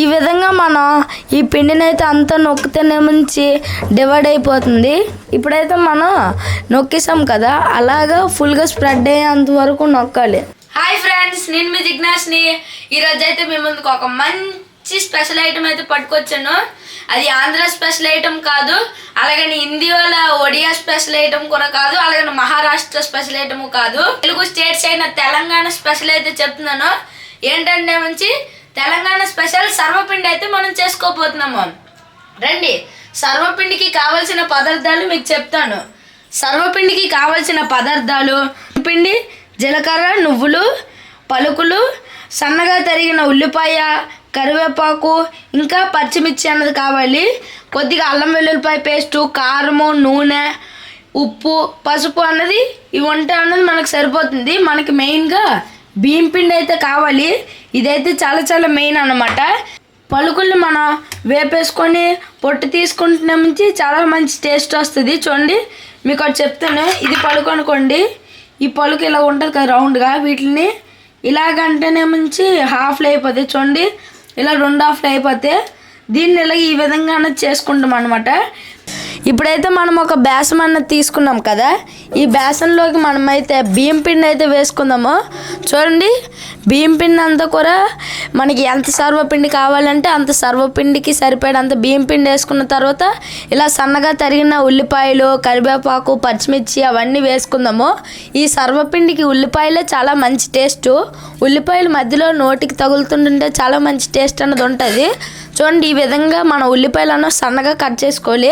ఈ విధంగా మనం ఈ పిండిని అయితే అంతా నొక్కితేనే నుంచి డివైడ్ అయిపోతుంది ఇప్పుడైతే మనం నొక్కేసాం కదా అలాగా ఫుల్గా స్ప్రెడ్ అయ్యేంత వరకు నొక్కాలి. హాయ్ ఫ్రెండ్స్ నేను మీ జిజ్ఞాస్ని. ఈరోజు అయితే మీ ముందుకు ఒక మంచి స్పెషల్ ఐటమ్ అయితే పట్టుకొచ్చాను. అది ఆంధ్ర స్పెషల్ ఐటమ్ కాదు అలాగని హిందీలో ఒడియా స్పెషల్ ఐటమ్ కూడా కాదు అలాగని మహారాష్ట్ర స్పెషల్ ఐటమ్ కాదు. తెలుగు స్టేట్స్ అయిన తెలంగాణ స్పెషల్ అయితే చెప్తున్నాను. ఏంటంటే మంచి తెలంగాణ స్పెషల్ సర్వపిండి అయితే మనం చేసుకోబోతున్నాము. రండి సర్వపిండికి కావలసిన పదార్థాలు మీకు చెప్తాను. సర్వపిండికి కావలసిన పదార్థాలు పిండి జీలకర్ర నువ్వులు పలుకులు సన్నగా తరిగిన ఉల్లిపాయ కరివేపాకు ఇంకా పచ్చిమిర్చి అన్నది కావాలి. కొద్దిగా అల్లం వెల్లుల్లిపాయ పేస్టు కారము నూనె ఉప్పు పసుపు అన్నది ఇవి ఉంటే అన్నది మనకు సరిపోతుంది. మనకి మెయిన్గా బియ్యం పిండి అయితే కావాలి. ఇదైతే చాలా చాలా మెయిన్ అన్నమాట. పలుకుల్ని మనం వేపేసుకొని పొట్టు తీసుకుంటున్న నుంచి చాలా మంచి టేస్ట్ వస్తుంది. చూడండి మీకు ఒకటి చెప్తాను ఇది పలుకు అనుకోండి. ఈ పలుకు ఇలా ఉంటుంది కదా రౌండ్గా వీటిని ఇలాగంటేనే మంచి హాఫ్లు అయిపోతాయి చూడండి ఇలా రెండు హాఫ్లు అయిపోతే దీన్ని ఇలా ఈ విధంగా చేసుకుంటాం అనమాట ఇప్పుడైతే మనం ఒక బేసం అన్నది తీసుకున్నాం కదా ఈ బేసన్లోకి మనమైతే బియ్యం పిండి అయితే వేసుకుందాము. చూడండి బియ్యం పిండి అంతా కూడా మనకి ఎంత సర్వపిండి కావాలంటే అంత సర్వపిండికి సరిపడంత బియ్యం పిండి వేసుకున్న తర్వాత ఇలా సన్నగా తరిగిన ఉల్లిపాయలు కరివేపాకు పచ్చిమిర్చి అవన్నీ వేసుకుందాము. ఈ సర్వపిండికి ఉల్లిపాయలే చాలా మంచి టేస్ట్. ఉల్లిపాయలు మధ్యలో నోటికి తగులుతుంటుంటే చాలా మంచి టేస్ట్ అన్నది ఉంటుంది. చూడండి ఈ విధంగా మన ఉల్లిపాయలను సన్నగా కట్ చేసుకోవాలి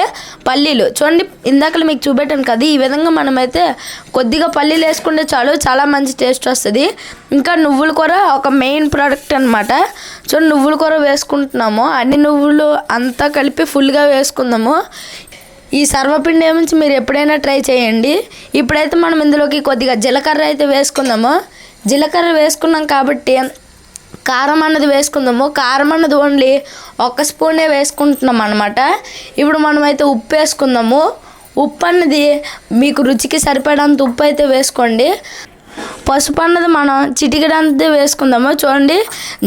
పల్లీలు. చూడండి ఇందాక మీకు చూపెట్టాను కదా ఈ విధంగా మనమైతే కొద్దిగా పల్లీలు వేసుకుంటే చాలు చాలా మంచి టేస్ట్ వస్తుంది. ఇంకా నువ్వుల కూర ఒక మెయిన్ ప్రోడక్ట్ అనమాట చూడండి నువ్వుల కూర వేసుకుంటున్నాము. అన్ని నువ్వులు అంతా కలిపి ఫుల్గా వేసుకుందాము. ఈ సర్వపిండి నుంచి మీరు ఎప్పుడైనా ట్రై చేయండి. ఇప్పుడైతే మనం ఇందులోకి కొద్దిగా జీలకర్ర అయితే వేసుకుందాము. జీలకర్ర వేసుకున్నాం కాబట్టి కారం అన్నది వేసుకుందాము. కారం అన్నది ఓన్లీ ఒక స్పూనే వేసుకుంటున్నాం అనమాట ఇప్పుడు మనమైతే ఉప్పు వేసుకుందాము. ఉప్పు అన్నది మీకు రుచికి సరిపడంత ఉప్పు అయితే వేసుకోండి. పసుపు అన్నది మనం చిటికడంతా వేసుకుందాము. చూడండి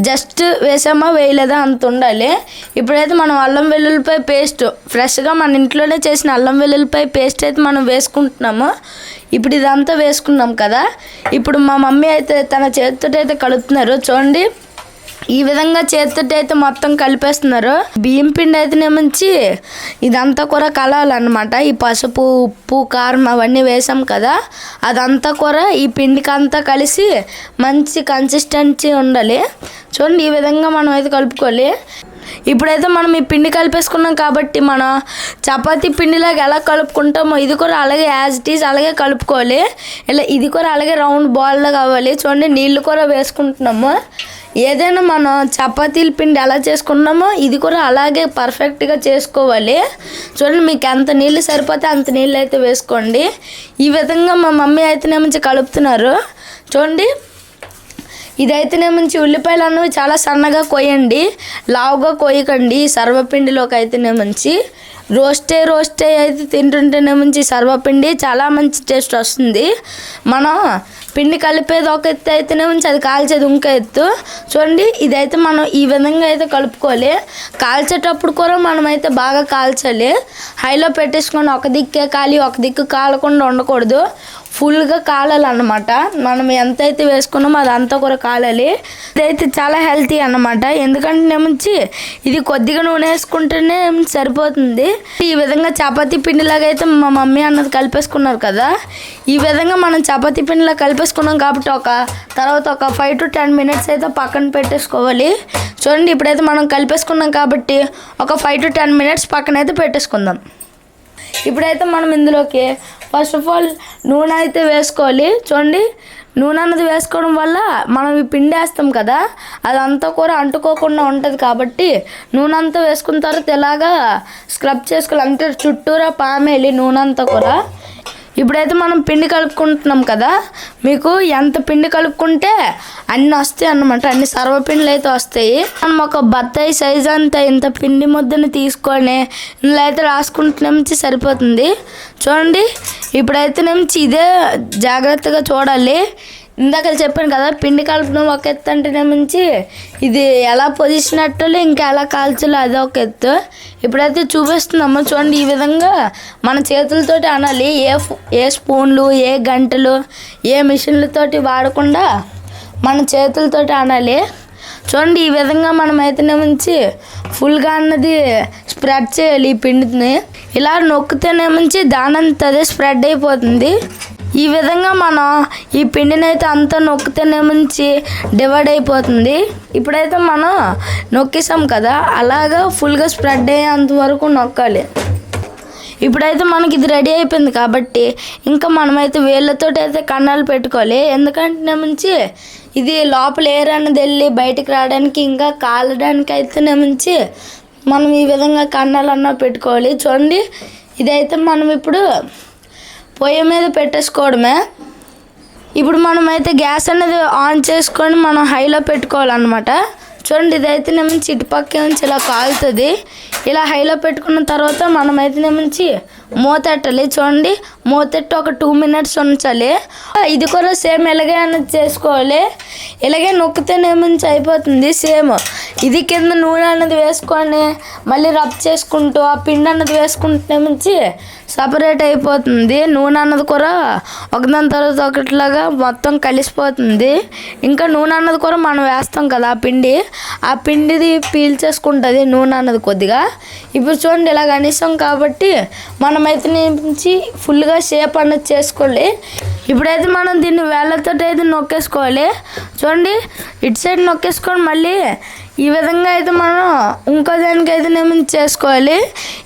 జస్ట్ వేసామా వేయలేదా అంత ఉండాలి. ఇప్పుడైతే మనం అల్లం వెల్లుల్లిపాయ పేస్ట్ ఫ్రెష్గా మన ఇంట్లోనే చేసిన అల్లం వెల్లుల్లిపాయ పేస్ట్ అయితే మనం వేసుకుంటున్నాము. ఇప్పుడు ఇదంతా వేసుకున్నాం కదా. ఇప్పుడు మా మమ్మీ అయితే తన చేతితో అయితే కలుపుతున్నారు చూడండి. ఈ విధంగా చేతితో అయితే మొత్తం కలిపేస్తున్నారు. బియ్యం పిండి అయితే మంచి ఇదంతా కూడా కలవాలన్నమాట ఈ పసుపు ఉప్పు కారం అవన్నీ వేసాం కదా. అదంతా కూడా ఈ పిండికి అంతా కలిసి మంచి కన్సిస్టెన్సీ ఉండాలి. చూడండి ఈ విధంగా మనం అయితే కలుపుకోవాలి. ఇప్పుడైతే మనం ఈ పిండి కలిపేసుకున్నాం కాబట్టి మనం చపాతీ పిండిలాగా ఎలా కలుపుకుంటామో ఇది కూడా అలాగే యాజ్ ఇట్ ఈజ్ అలాగే కలుపుకోవాలి. ఇలా ఇది కూడా అలాగే రౌండ్ బాల్లో కావాలి చూడండి నీళ్ళు కూడా వేసుకుంటున్నాము. ఏదైనా మనం చపాతీల పిండి ఎలా చేసుకున్నామో ఇది కూడా అలాగే పర్ఫెక్ట్గా చేసుకోవాలి. చూడండి మీకు ఎంత నీళ్ళు సరిపోతే అంత నీళ్ళు అయితే వేసుకోండి. ఈ విధంగా మా మమ్మీ అయితేనే మంచి కలుపుతున్నారు. చూడండి ఇదైతేనే మంచి ఉల్లిపాయలు అన్నవి చాలా సన్నగా కొయ్యండి. లావుగా కొయ్యకండి. సర్వపిండిలోకి అయితేనే మంచి. రోస్టే రోస్టే అయితే తింటుంటేనే మంచి సర్వపిండి. చాలా మంచి టేస్ట్ వస్తుంది. మనం పిండి కలిపేది ఒక ఎత్తు అయితేనే మంచి. అది కాల్చేది ఇంకో ఎత్తు. చూడండి ఇదైతే మనం ఈ విధంగా అయితే కలుపుకోవాలి. కాల్చేటప్పుడు కూడా మనం అయితే బాగా కాల్చాలి. హైలో పెట్టేసుకొని ఒక దిక్కే కాలి ఒక దిక్కు కాలకుండా ఉండకూడదు. ఫుల్గా కాలాలి అనమాట మనం ఎంత అయితే వేసుకున్నామో అంతా కూడా కాలాలి. ఇదైతే చాలా హెల్తీ అన్నమాట. ఎందుకంటే నుంచి ఇది కొద్దిగా నూనె వేసుకుంటేనే సరిపోతుంది. ఈ విధంగా చపాతీ పిండిలాగా అయితే మా మమ్మీ అన్నది కలిపేసుకున్నారు కదా. ఈ విధంగా మనం చపాతీ పిండిలా కలిపేసుకున్నాం కాబట్టి ఒక తర్వాత ఒక ఫైవ్ టు టెన్ మినిట్స్ అయితే పక్కన పెట్టేసుకోవాలి. చూడండి ఇప్పుడైతే మనం కలిపేసుకున్నాం కాబట్టి ఒక ఫైవ్ టు టెన్ మినిట్స్ పక్కన అయితే పెట్టేసుకుందాం. ఇప్పుడైతే మనం ఇందులోకి ఫస్ట్ ఆఫ్ ఆల్ నూనె అయితే వేసుకోవాలి. చూడండి నూనె అన్నది వేసుకోవడం వల్ల మనం ఈ పిండి వేస్తాం కదా అదంతా కూడా అంటుకోకుండా ఉంటుంది కాబట్టి నూనె అంతా వేసుకున్న తర్వాత ఇలాగా స్క్రబ్ చేసుకోవాలి? అంటే చుట్టూరా పామేలి నూనె అంతా కూడా. ఇప్పుడైతే మనం పిండి కలుపుకుంటున్నాం కదా మీకు ఎంత పిండి కలుపుకుంటే అన్ని వస్తాయి అన్నమాట. అన్ని సర్వపిండిలు అయితే వస్తాయి. మనం ఒక బత్తాయి సైజ్ అంతా ఇంత పిండి ముద్దని తీసుకొని ఇందులో అయితే రాసుకుంటున్నాంచి సరిపోతుంది. చూడండి ఇప్పుడైతే నుంచి ఇదే జాగ్రత్తగా చూడాలి. ఇందాక చెప్పాను కదా పిండి కలపడం ఒక ఎత్తు అంటేనే మించి. ఇది ఎలా పొజిషన్ అట్టాలో ఇంకా ఎలా కాల్చాలో అది ఒక ఎత్తు. ఇప్పుడైతే చూపిస్తున్నాము చూడండి ఈ విధంగా మన చేతులతోటి అనాలి. ఏ ఏ స్పూన్లు ఏ గంటలు ఏ మిషన్లతోటి వాడకుండా మన చేతులతోటి అనాలి. చూడండి ఈ విధంగా మనం అయితేనే మంచి ఫుల్గా అన్నది స్ప్రెడ్ చేయాలి ఈ పిండిని. ఇలా నొక్కితేనే మంచి దానంత అదే స్ప్రెడ్ అయిపోతుంది. ఈ విధంగా మనం ఈ పిండిని అయితే అంతా నొక్కితేనే మంచి డివైడ్ అయిపోతుంది ఇప్పుడైతే మనం నొక్కేసాం కదా అలాగా ఫుల్గా స్ప్రెడ్ అయ్యేంత వరకు నొక్కాలి. ఇప్పుడైతే మనకి ఇది రెడీ అయిపోయింది కాబట్టి ఇంకా మనమైతే వేళ్ళతో అయితే కన్నాలు పెట్టుకోవాలి. ఎందుకంటే నుంచి ఇది లోపల ఎయిర్ అన్నది వెళ్ళి బయటకు రావడానికి ఇంకా కాలడానికి అయితే నుంచి మనం ఈ విధంగా కన్నాలన్నా పెట్టుకోవాలి. చూడండి ఇదైతే మనం ఇప్పుడు పొయ్యి మీద పెట్టేసుకోవడమే. ఇప్పుడు మనం అయితే గ్యాస్ అనేది ఆన్ చేసుకొని మనం హైలో పెట్టుకోవాలన్నమాట. చూడండి ఇదైతే నేమించి ఇటుపక్క నుంచి ఇలా కాలుతుంది. ఇలా హైలో పెట్టుకున్న తర్వాత మనమైతే నేమించి మూత పెట్టాలి. చూడండి మూతెట్టి ఒక టూ మినిట్స్ ఉంచాలి. ఇది కూడా సేమ్ ఇలాగే అనేది చేసుకోవాలి. ఇలాగే నొక్కితేనే నుంచి అయిపోతుంది సేమ్ ఇది కింద నూనె అన్నది వేసుకొని మళ్ళీ రబ్ చేసుకుంటూ ఆ పిండి అన్నది వేసుకుంటే నుంచి సపరేట్ అయిపోతుంది. నూనె అన్నది కూడా ఒకదాని తర్వాత ఒకటిలాగా మొత్తం కలిసిపోతుంది. ఇంకా నూనె అన్నది కూడా మనం వేస్తాం కదా ఆ పిండి. ఆ పిండిది పీల్చేసుకుంటుంది నూనె అన్నది కొద్దిగా. ఇప్పుడు చూడండి ఇలా కనీసం కాబట్టి మనమైతే నుంచి ఫుల్గా షేప్ అన్నది చేసుకోవాలి. ఇప్పుడైతే మనం దీన్ని వేళ్ళతో అయితే నొక్కేసుకోవాలి. చూడండి ఇటు సైడ్ నొక్కేసుకొని మళ్ళీ ఈ విధంగా అయితే మనం ఇంకో దానికి అయితే మేము చేసుకోవాలి.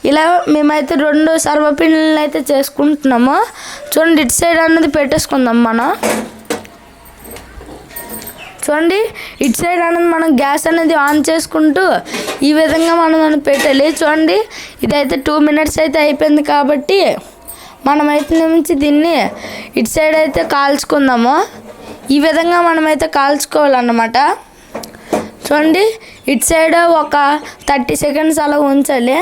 ఇలా మేమైతే రెండు సర్వపిండిలను అయితే చేసుకుంటున్నాము. చూడండి ఇటు సైడ్ అన్నది పెట్టేసుకుందాం మనం. చూడండి ఇటు సైడ్ అనేది మనం గ్యాస్ అనేది ఆన్ చేసుకుంటూ ఈ విధంగా మనం దాన్ని పెట్టాలి. చూడండి ఇదైతే టూ మినిట్స్ అయితే అయిపోయింది కాబట్టి మనమైతే నుంచి దీన్ని ఇటు సైడ్ అయితే కాల్చుకుందాము. ఈ విధంగా మనమైతే కాల్చుకోవాలన్నమాట. చూడండి ఇటు సైడ్ ఒక థర్టీ సెకండ్స్ అలా ఉంచాలి.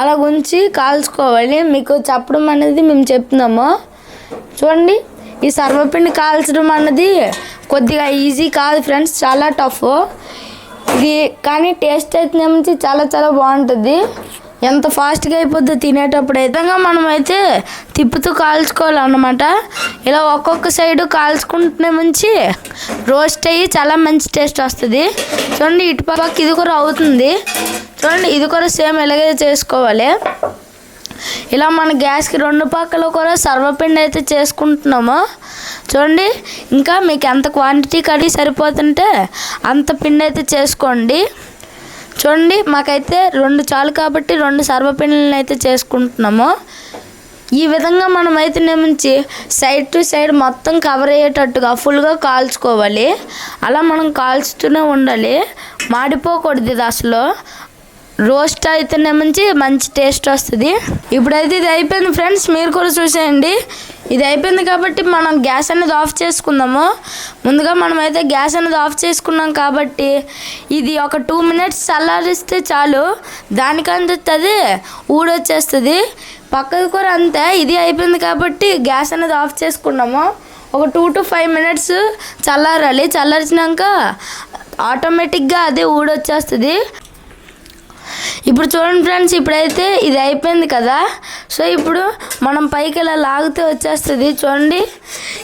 అలా ఉంచి కాల్చుకోవాలి. మీకు చెప్పడం అనేది మేము చెప్తున్నాము. చూడండి ఈ సర్వపిండి కాల్చడం అన్నది కొద్దిగా ఈజీ కాదు ఫ్రెండ్స్ చాలా టఫ్. ఇది కానీ టేస్ట్ అయితే నుంచి చాలా చాలా బాగుంటుంది. ఎంత ఫాస్ట్గా అయిపోద్దో తినేటప్పుడు అయితే. మనం అయితే తిప్పుతూ కాల్చుకోవాలన్నమాట. ఇలా ఒక్కొక్క సైడు కాల్చుకుంటున్న మంచి రోస్ట్ అయ్యి చాలా మంచి టేస్ట్ వస్తుంది. చూడండి ఇటు పక్కకి ఇది కూడా అవుతుంది. చూడండి ఇది కూడా సేమ్ ఇలాగే చేసుకోవాలి. ఇలా మన గ్యాస్కి రెండు పక్కల కూడా సర్వపిండి అయితే చేసుకుంటున్నాము. చూడండి ఇంకా మీకు ఎంత క్వాంటిటీ కడిగి సరిపోతుంటే అంత పిండి అయితే చేసుకోండి. చూడండి మాకైతే రెండు చాలు కాబట్టి రెండు సర్వపిండిలను అయితే చేసుకుంటున్నాము. ఈ విధంగా మనం అయితే నుంచి సైడ్ టు సైడ్ మొత్తం కవర్ అయ్యేటట్టుగా ఫుల్గా కాల్చుకోవాలి. అలా మనం కాల్చుతూనే ఉండాలి. మాడిపోకూడదు ఇది అసలు. రోస్ట్ అయితేనే మంచి మంచి టేస్ట్ వస్తుంది. ఇప్పుడైతే ఇది అయిపోయింది ఫ్రెండ్స్ మీరు కూడా చూసేయండి. ఇది అయిపోయింది కాబట్టి మనం గ్యాస్ అనేది ఆఫ్ చేసుకుందాము. ముందుగా మనం అయితే గ్యాస్ అనేది ఆఫ్ చేసుకున్నాం కాబట్టి ఇది ఒక టూ మినిట్స్ చల్లారిస్తే చాలు. దానికంటే ఊడొచ్చేస్తుంది. పక్కది కూడా అంతే ఇది అయిపోయింది కాబట్టి గ్యాస్ అనేది ఆఫ్ చేసుకున్నాము. ఒక టూ టు ఫైవ్ మినిట్స్ చల్లారాలి. చల్లార్చినాక ఆటోమేటిక్గా అదే ఊడొచ్చేస్తుంది. ఇప్పుడు చూడండి ఫ్రెండ్స్ ఇప్పుడైతే ఇది అయిపోయింది కదా. సో ఇప్పుడు మనం పైకి ఇలా లాగితే వచ్చేస్తుంది. చూడండి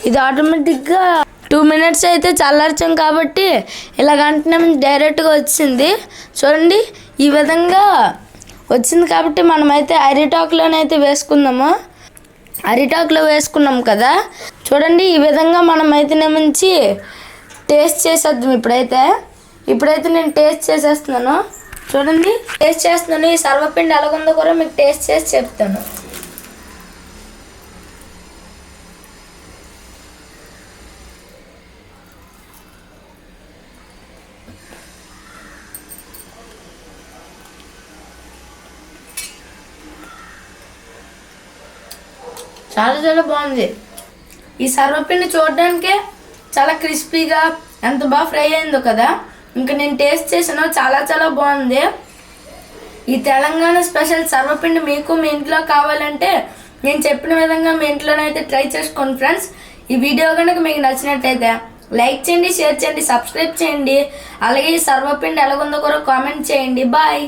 ఇది ఆటోమేటిక్గా టూ మినిట్స్ అయితే చల్లార్చాం కాబట్టి ఇలా గంటనే డైరెక్ట్గా వచ్చింది. చూడండి ఈ విధంగా వచ్చింది కాబట్టి మనమైతే అరిటాక్లోనైతే వేసుకుందాము. అరిటాక్లో వేసుకున్నాం కదా. చూడండి ఈ విధంగా మనం అయితేనే మంచి టేస్ట్ చేసేద్దాం ఇప్పుడైతే. ఇప్పుడైతే నేను టేస్ట్ చేసేస్తున్నాను. చూడండి. టేస్ట్ చేస్తున్నాను. ఈ సర్వపిండి ఎలాగుందో కూడా మీకు టేస్ట్ చేసి చెప్తాను. చాలా చాలా బాగుంది. ఈ సర్వపిండి చూడడానికే చాలా క్రిస్పీగా ఎంత బాగా ఫ్రై అయిందో కదా. ఇంకా నేను టేస్ట్ చేసాను చాలా చాలా బాగుంది. ఈ తెలంగాణ స్పెషల్ సర్వపిండి మీకు మీ ఇంట్లో కావాలంటే నేను చెప్పిన విధంగా మీ ఇంట్లోనైతే ట్రై చేసుకోండి ఫ్రెండ్స్. ఈ వీడియో కనుక మీకు నచ్చినట్టయితే లైక్ చేయండి షేర్ చేయండి సబ్స్క్రైబ్ చేయండి. అలాగే ఈ సర్వపిండి ఎలాగుందో కూడా కామెంట్ చేయండి. బాయ్.